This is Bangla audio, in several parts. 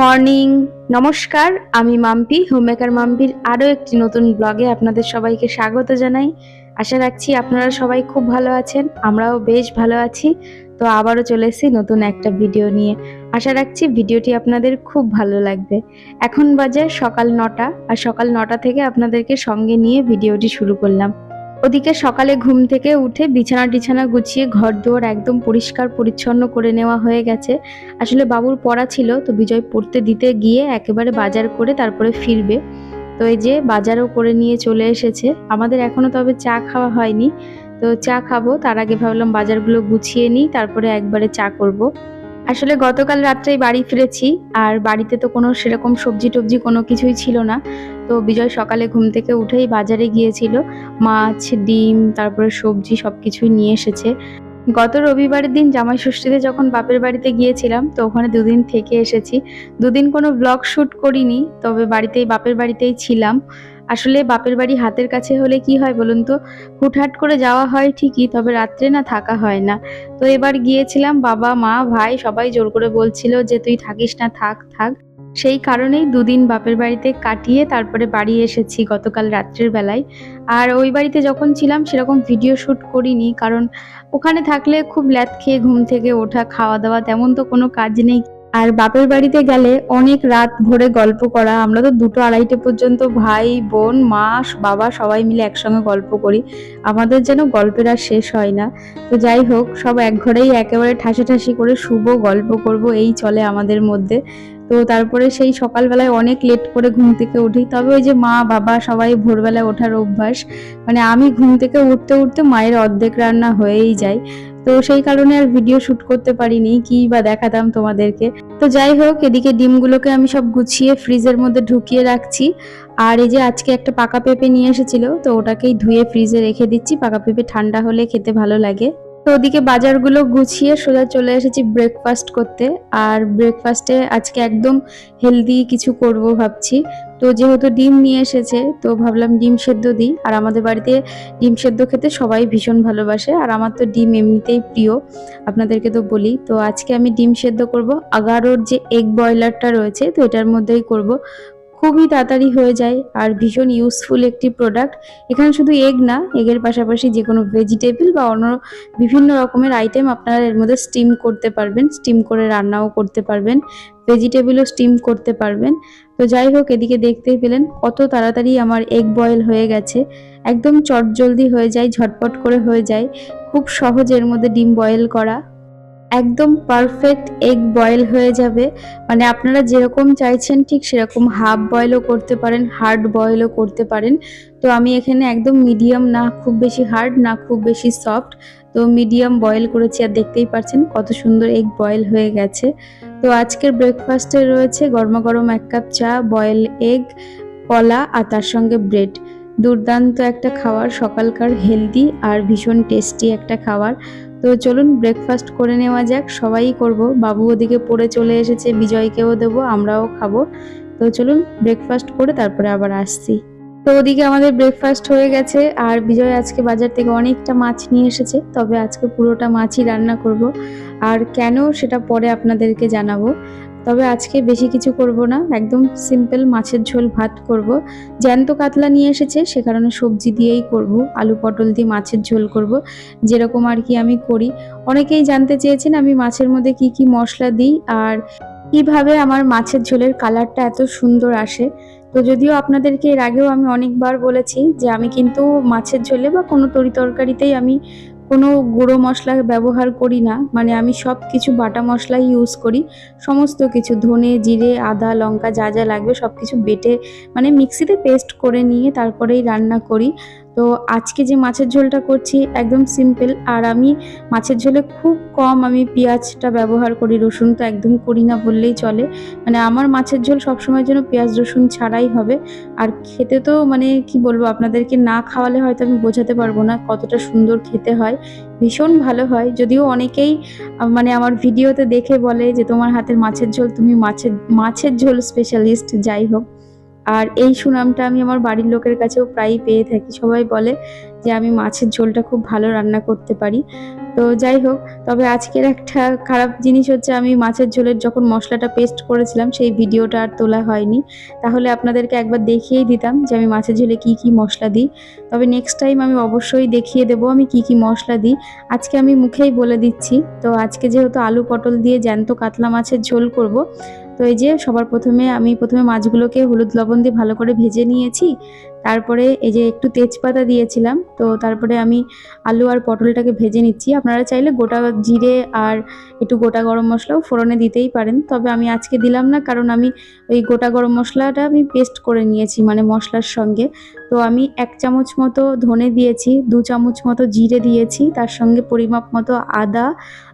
মর্নিং নমস্কার, আমি মাম্পি হোমমেকার মাম্পির আরও একটি নতুন ব্লগে আপনাদের সবাইকে স্বাগত জানাই। আশা রাখছি আপনারা সবাই খুব ভালো আছেন, আমরাও বেশ ভালো আছি। তো আবারও চলে এসেছি নতুন একটা ভিডিও নিয়ে। আশা রাখছি ভিডিওটি আপনাদের খুব ভালো লাগবে। এখন বাজে সকাল নটা, আর সকাল নটা থেকে আপনাদেরকে সঙ্গে নিয়ে ভিডিওটি শুরু করলাম। ওদিকে সকালে ঘুম থেকে উঠে বিছানা টিছানা গুছিয়ে ঘর দুয়ার একদম পরিষ্কার পরিচ্ছন্ন করে নেওয়া হয়ে গেছে। আসলে বাবুর পড়া ছিল, তো বিজয় পড়তে দিতে গিয়ে একেবারে বাজার করে তারপরে ফিরবে। তো এই যে বাজারও করে নিয়ে চলে এসেছে। আমাদের এখনও তবে চা খাওয়া হয়নি। তো চা খাব, তার আগে ভাবলাম বাজারগুলো গুছিয়ে নিই, তারপরে একবারে চা করব। আসলে গতকাল রাত্রেই বাড়ি ফিরেছি, আর বাড়িতে তো কোনো সেরকম সবজি টবজি কোনো কিছুই ছিল না। তো বিজয় সকালে ঘুম থেকে উঠেই বাজারে গিয়েছিল। মাছ, ডিম, তারপরে সবজি সব কিছুই নিয়ে এসেছে। গত রবিবারের দিন জামাই ষষ্ঠীতে যখন বাপের বাড়িতে গিয়েছিলাম, তো ওখানে দুদিন থেকে এসেছি। দুদিন কোনো ব্লগ শ্যুট করিনি, তবে বাড়িতেই, বাপের বাড়িতেই ছিলাম। আসলে বাপের বাড়ি হাতের কাছে হলে কি হয় বলুন তো? হুটহাট করে যাওয়া হয় ঠিকই, তবে রাত্রে না থাকা হয় না। তো এবার গিয়েছিলাম, বাবা, মা, ভাই সবাই জোর করে বলছিল যে, তুই থাকিস না, থাক থাক। সেই কারণেই দুদিন বাপের বাড়িতে কাটিয়ে তারপরে বাড়ি এসেছি গতকাল রাত্রের বেলায়। আর ওই বাড়িতে যখন ছিলাম সেরকম ভিডিও শ্যুট করিনি, কারণ ওখানে থাকলে খুব ল্যাদ খেয়ে ঘুম থেকে ওঠা খাওয়া দাওয়া তেমন তো কোনো কাজ নেই। আর বাপের বাড়িতে গেলে অনেক রাত ভরে গল্প করা, আমরা তো দুটো আড়াইটে পর্যন্ত ভাই, বোন, মা, বাবা সবাই মিলে একসঙ্গে গল্প করি। আমাদের যেন গল্পের আর শেষ হয় না। তো যাই হোক, সব এক ঘরেই একেবারে ঠাসাঠাসি করে শুভ গল্প করব, এই চলে আমাদের মধ্যে। তো তারপরে সেই সকালবেলায় অনেক লেট করে ঘুম থেকে উঠি। তবে ওই যে মা, বাবা সবাই ভোরবেলায় ওঠার অভ্যাস মানে আমি ঘুম থেকে উঠতে উঠতে মায়ের অর্ধেক রান্না হয়েই যায়। তো সেই কারণে আর ভিডিও শুট করতে পারিনি, কি বা দেখাতাম তোমাদেরকে। তো যাই হোক, এদিকে ডিমগুলোকে আমি সব গুছিয়ে ফ্রিজের মধ্যে ঢুকিয়ে রাখছি। আর এই যে আজকে একটা পাকা পেঁপে নিয়ে এসেছিল, তো ওটাকেই ধুয়ে ফ্রিজে রেখে দিচ্ছি। পাকা পেঁপে ঠান্ডা হলে খেতে ভালো লাগে। তো ওদিকে বাজারগুলো গুছিয়ে সোজা চলে এসেছি ব্রেকফাস্ট করতে। আর ব্রেকফাস্টে আজকে একদম হেলদি কিছু করব ভাবছি। তো যেহেতু ডিম নিয়ে এসেছে, তো ভাবলাম ডিম সেদ্ধ দিই। আর আমাদের বাড়িতে ডিম সেদ্ধ খেতে সবাই ভীষণ ভালোবাসে। আর আমার তো ডিম এমনিতেই প্রিয়, আপনাদেরকে তো বলি। তো আজকে আমি ডিম সেদ্ধ করব। আগারোর যে এগ বয়লারটা রয়েছে, তো এটার মধ্যেই করব। খুবই তাড়াতাড়ি হয়ে যায় আর ভীষণ ইউজফুল একটি প্রোডাক্ট এখানে শুধু এগ না এগের পাশাপাশি যে কোনো ভেজিটেবল বা অন্য বিভিন্ন রকমের আইটেম আপনারা এর মধ্যে স্টিম করতে পারবেন স্টিম করে রান্নাও করতে পারবেন ভেজিটেবলও স্টিম করতে পারবেন। তো যাই হোক, এদিকে দেখতেই পেলেন কত তাড়াতাড়ি আমার এগ বয়েল হয়ে গেছে। একদম চটজলদি হয়ে যায়, ঝটপট করে হয়ে যায়। খুব সহজ এর মধ্যে ডিম বয়েল করা। একদম পারফেক্ট এগ বয়েল হয়ে যাবে। মানে আপনারা যেরকম চাইছেন ঠিক সেরকম হাফ বয়েলও করতে পারেন হার্ড বয়েলও করতে পারেন। তো আমি এখানে একদম মিডিয়াম না খুব বেশি হার্ড না খুব বেশি সফট তো মিডিয়াম বয়েল করেছি আর দেখতেই পাচ্ছেন কত সুন্দর এগ বয়েল হয়ে গেছে। তো আজকের ব্রেকফাস্টে রয়েছে গরমা গরম এক কাপ চা বয়েল এগ কলা আর তার সঙ্গে ব্রেড দুর্দান্ত একটা খাবার সকালকার হেলদি আর ভীষণ টেস্টি একটা খাবার তো চলুন ব্রেকফাস্ট করে নেওয়া যাক। সবাই করব। বাবু ওদিকে পড়ে চলে এসেছে, বিজয়কেও দেবো, আমরাও খাব। তো চলুন ব্রেকফাস্ট করে তারপরে আবার আসছি। তো ওদিকে আমাদের ব্রেকফাস্ট হয়ে গেছে, আর বিজয় আজকে বাজার থেকে অনেকটা মাছ নিয়ে এসেছে, তবে আজকে পুরোটা মাছই রান্না করব। আর কেন সেটা পরে আপনাদেরকে জানাব, তবে আজকে বেশি কিছু করব না, একদম সিম্পল মাছের ঝোল ভাত করব। জ্যান্ত কাতলা নিয়ে এসেছে, সে কারণে সবজি দিয়েই করব, আলু পটল দিয়ে মাছের ঝোল করব, যেরকম আর কি আমি করি। অনেকেই জানতে চেয়েছেন আমি মাছের মধ্যে কি কি মশলা দিই, আর কীভাবে আমার মাছের ঝোলের কালারটা এত সুন্দর আসে। তো যদিও আপনাদেরকে এর আগেও আমি অনেকবার বলেছি যে আমি কিন্তু মাছের ঝোলে বা কোনো তরি তরকারিতেই আমি কোনো গুঁড়ো মশলা ব্যবহার করি না। মানে আমি সব কিছু বাটা মশলাই ইউজ করি। সমস্ত কিছু, ধনে, জিরে, আদা, লঙ্কা যা যা লাগবে সব কিছু বেটে মানে মিক্সিতে পেস্ট করে নিয়ে তারপরেই রান্না করি। তো আজকে যে মাছের ঝোলটা করছি একদম সিম্পল আর আমি মাছের ঝোলে খুব কম আমি পেঁয়াজটা ব্যবহার করি, রসুন তো একদম করি না বললেই চলে। মানে আমার মাছের ঝোল সবসময় যেন পেঁয়াজ, রসুন ছাড়াই হবে। আর খেতে তো মানে কি বলব, আপনাদেরকে না খাওয়ালে হয়তো আমি বোঝাতে পারব না কতটা সুন্দর খেতে হয়। ভীষণ ভালো হয়, যদিও অনেকেই মানে আমার ভিডিওতে দেখে বলে যে, তোমার হাতের মাছের ঝোল, তুমি মাছের মাছের ঝোল স্পেশালিস্ট যাই হোক। আর এই সুনামটা আমি আমার বাড়ির লোকের কাছেও প্রায়ই পেয়ে থাকি। সবাই বলে যে আমি মাছের ঝোলটা খুব ভালো রান্না করতে পারি। তো যাই হোক, তবে আজকের একটা খারাপ জিনিস হচ্ছে আমি মাছের ঝোলের যখন মশলাটা পেস্ট করেছিলাম, সেই ভিডিওটা আর তোলা হয়নি। তাহলে আপনাদেরকে একবার দেখিয়েই দিতাম যে আমি মাছের ঝোলে কি কি মশলা দিই। তবে নেক্সট টাইম আমি অবশ্যই দেখিয়ে দেবো আমি কি কি মশলা দিই। আজকে আমি মুখেই বলে দিচ্ছি। তো আজকে যেহেতু আলু পটল দিয়ে জ্যান্ত কাতলা মাছের ঝোল করব তো এই যে সবার প্রথমে আমি প্রথমে মাছগুলোকে হলুদ লবণ দিয়ে ভালো করে ভেজে নিয়েছি। তারপরে এই যে একটু তেজপাতা দিয়েছিলাম, তো তারপরে আমি আলু আর পটলটাকে ভেজে নিচ্ছি। আপনারা চাইলে গোটা জিরে আর একটু গোটা গরম মশলাও ফোড়নে দিতেই পারেন। তবে আমি আজকে দিলাম না, কারণ আমি ওই গোটা গরম মশলাটা আমি পেস্ট করে নিয়েছি মানে মশলার সঙ্গে। তো আমি এক চামচ মতো ধনে দিয়েছি, দু চামচ মতো জিরে দিয়েছি, তার সঙ্গে পরিমাপ মতো আদা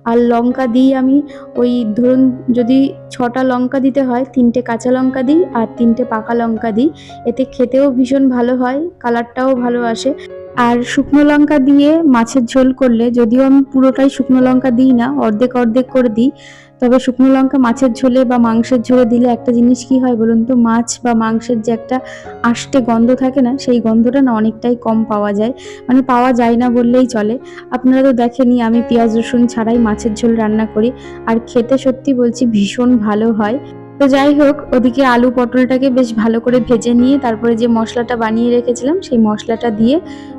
আর লঙ্কা দিই আমি, ওই ধরুন যদি ছটা লঙ্কা দিতে হয়, তিনটে কাঁচা লঙ্কা দিই আর তিনটে পাকা লঙ্কা দিই, এতে খেতেও ভীষণ ভালো হয়, কালারটাও ভালো আসে। আর শুকনো লঙ্কা দিয়ে মাছের ঝোল করলে, যদিও আমি পুরোটাই শুকনো লঙ্কা দিই না, অর্ধেক অর্ধেক করে দিই তবে শুকনো লঙ্কা মাছের ঝোলে বা মাংসের ঝোলে দিলে একটা জিনিস কি হয় বলুন তো? মাছ বা মাংসের যে একটা আষ্টে গন্ধ থাকে না, সেই গন্ধটা না অনেকটাই কম পাওয়া যায়। মানে পাওয়া যায় না বললেই চলে। আপনারা তো দেখেনি আমি পেঁয়াজ রসুন ছাড়াই মাছের ঝোল রান্না করি। আর খেতে সত্যি বলছি ভীষণ ভালো হয়। তো যাই হোক, ওদিকে আলু পটলটাকে বেশ ভালো করে ভেজে নিয়ে তারপরে যে মশলাটা বানিয়ে রেখেছিলাম, সেই মশলাটা দিয়ে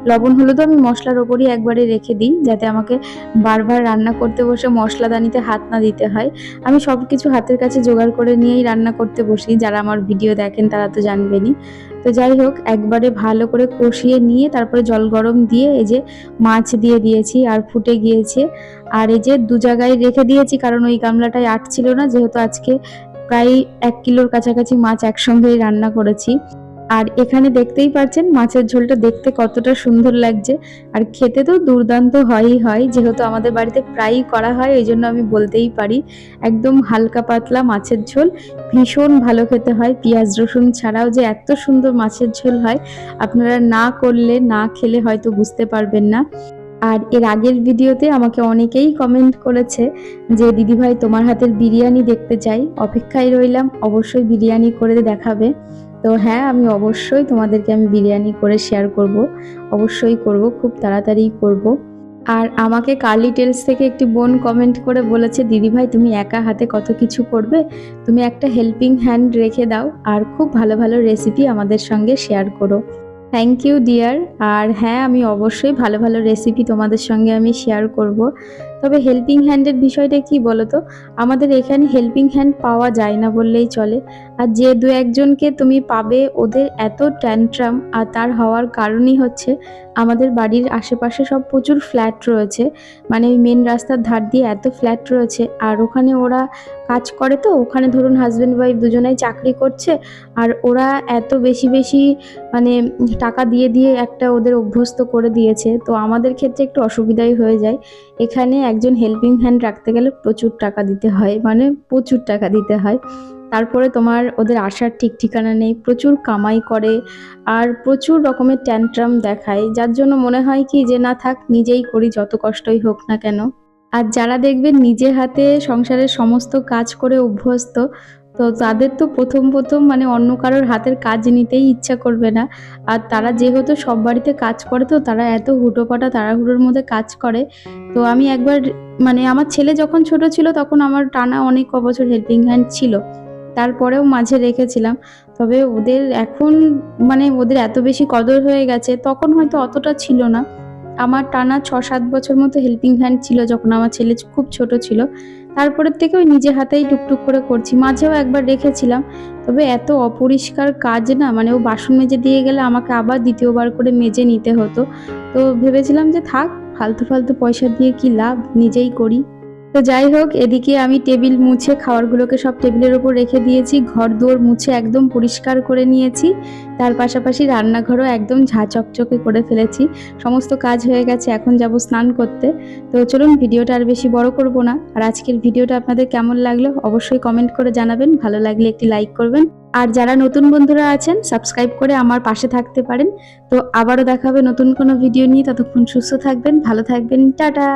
লবণ হলুদও আমি মশলার ওপরই একবারে রেখে দিই, যাতে আমাকে বারবার রান্না করতে বসে মশলাদানিতে হাত না দিতে হয়। আমি সব কিছু হাতের কাছে জোগাড় করে নিয়েই রান্না করতে বসি, যারা আমার ভিডিও দেখেন তারা তো জানবেনই। তো যাই হোক, একবারে ভালো করে কষিয়ে নিয়ে তারপরে জল গরম দিয়ে এই যে মাছ দিয়ে দিয়েছি আর ফুটে গিয়েছে। আর এই যে দু জায়গায় রেখে দিয়েছি, কারণ ওই গামলাটায় আটছিল না, যেহেতু আজকে প্রায় এক কিলোর কাছাকাছি মাছ একসঙ্গেই রান্না করেছি। আর এখানে দেখতেই পাচ্ছেন মাছের ঝোলটা দেখতে কতটা সুন্দর লাগছে। আর খেতে তো দুর্দান্ত হয়ই হয়। যেহেতু আমাদের বাড়িতে প্রায়ই করা হয়, এই জন্য আমি বলতেই পারি, একদম হালকা পাতলা মাছের ঝোল। ভীষণ ভালো খেতে হয়। পেঁয়াজ, রসুন ছাড়াও যে এত সুন্দর মাছের ঝোল হয়, আপনারা না করলে, না খেলে হয়তো বুঝতে পারবেন না। আর এর আগের ভিডিওতে আমাকে অনেকেই কমেন্ট করেছে যে, দিদিভাই, তোমার হাতের বিরিয়ানি দেখতে চাই। অপেক্ষায় রইলাম, অবশ্যই বিরিয়ানি করে দেখাবে। তো হ্যাঁ আমি অবশ্যই তোমাদেরকে আমি বিরিয়ানি করে শেয়ার করব। অবশ্যই করব, খুব তাড়াতাড়ি করব। আর আমাকে কার্লি টেলস থেকে একটি বোন কমেন্ট করে বলেছে, দিদিভাই, তুমি একা হাতে কত কিছু করবে? তুমি একটা হেল্পিং হ্যান্ড রেখে দাও আর খুব ভালো ভালো রেসিপি আমাদের সঙ্গে শেয়ার করো। থ্যাংক ইউ ডিয়ার আর হ্যাঁ আমি অবশ্যই ভালো ভালো রেসিপি তোমাদের সঙ্গে আমি শেয়ার করব। তবে হেল্পিং হ্যান্ডের বিষয়টা কি বলো তো আমাদের এখানে হেল্পিং হ্যান্ড পাওয়া যায় না বললেই চলে। আর যে দু একজনকে তুমি পাবে, ওদের এত ট্যান্ট্রাম আর তার হওয়ার কারণই হচ্ছে আমাদের বাড়ির আশেপাশে সব প্রচুর ফ্ল্যাট রয়েছে। মানে ওই মেন রাস্তার ধার দিয়ে এত ফ্ল্যাট রয়েছে। আর ওখানে ওরা কাজ করে তো, ওখানে ধরুন হাজব্যান্ড ওয়াইফ দুজনেই চাকরি করছে, আর ওরা এত বেশি বেশি মানে টাকা দিয়ে দিয়ে একটা ওদের অভ্যস্ত করে দিয়েছে। তো আমাদের ক্ষেত্রে একটু অসুবিধাই হয়ে যায়। এখানে একজন হেল্পিং হ্যান্ড রাখতে গেলে প্রচুর টাকা দিতে হয় মানে প্রচুর টাকা দিতে হয়। তারপরে তোমার ওদের আসার ঠিক ঠিকানা নেই, প্রচুর কামাই করে আর প্রচুর রকমের ট্যান্ট্রাম দেখায়, যার জন্য মনে হয় কি যে না থাক, নিজেই করি যত কষ্টই হোক না কেন। আর যারা দেখবেন নিজে হাতে সংসারের সমস্ত কাজ করে অভ্যস্ত তো তাদের তো প্রথম প্রথম মানে অন্য কারোর হাতের কাজ নিতেই ইচ্ছা করবে না। আর তারা যেহেতু সব বাড়িতে কাজ করে তো তারা এত হুটোপাটা, তাড়াহুড়োর মধ্যে কাজ করে। তো আমি একবার মানে আমার ছেলে যখন ছোট ছিল তখন আমার টানা অনেক ক বছর হেল্পিং হ্যান্ড ছিল। তারপরেও মাঝে রেখেছিলাম। তবে ওদের এখন মানে ওদের এত বেশি কদর হয়ে গেছে, তখন হয়তো অতটা ছিল না। আমার টানা ছ সাত বছর মতো হেল্পিং হ্যান্ড ছিল যখন আমার ছেলে খুব ছোট ছিল। তারপরের থেকে ওই নিজে হাতেই টুকটুক করে করছি। মাঝেও একবার রেখেছিলাম, তবে এত অপরিষ্কার কাজ না মানে ও বাসন মেজে দিয়ে গেলে আমাকে আবার দ্বিতীয়বার করে মেজে নিতে হতো। তো ভেবেছিলাম যে থাক, ফালতু ফালতু পয়সা দিয়ে কি লাভ? নিজেই করি। তো যাই হোক, এদিকে আমি টেবিল মুছে খাবারগুলোকে সব টেবিলের ওপর রেখে দিয়েছি। ঘর দুয়ার মুছে একদম পরিষ্কার করে নিয়েছি। তার পাশাপাশি রান্নাঘরও একদম ঝা চকচকে করে ফেলেছি। সমস্ত কাজ হয়ে গেছে, এখন যাব স্নান করতে। তো চলুন, ভিডিওটা আর বেশি বড় করব না। আর আজকের ভিডিওটা আপনাদের কেমন লাগল অবশ্যই কমেন্ট করে জানাবেন। ভালো লাগলে একটি লাইক করবেন। আর যারা নতুন বন্ধুরা আছেন, সাবস্ক্রাইব করে আমার পাশে থাকতে পারেন। তো আবারও দেখাবে নতুন কোনো ভিডিও নিয়ে। ততক্ষণ সুস্থ থাকবেন, ভালো থাকবেন। টাটা!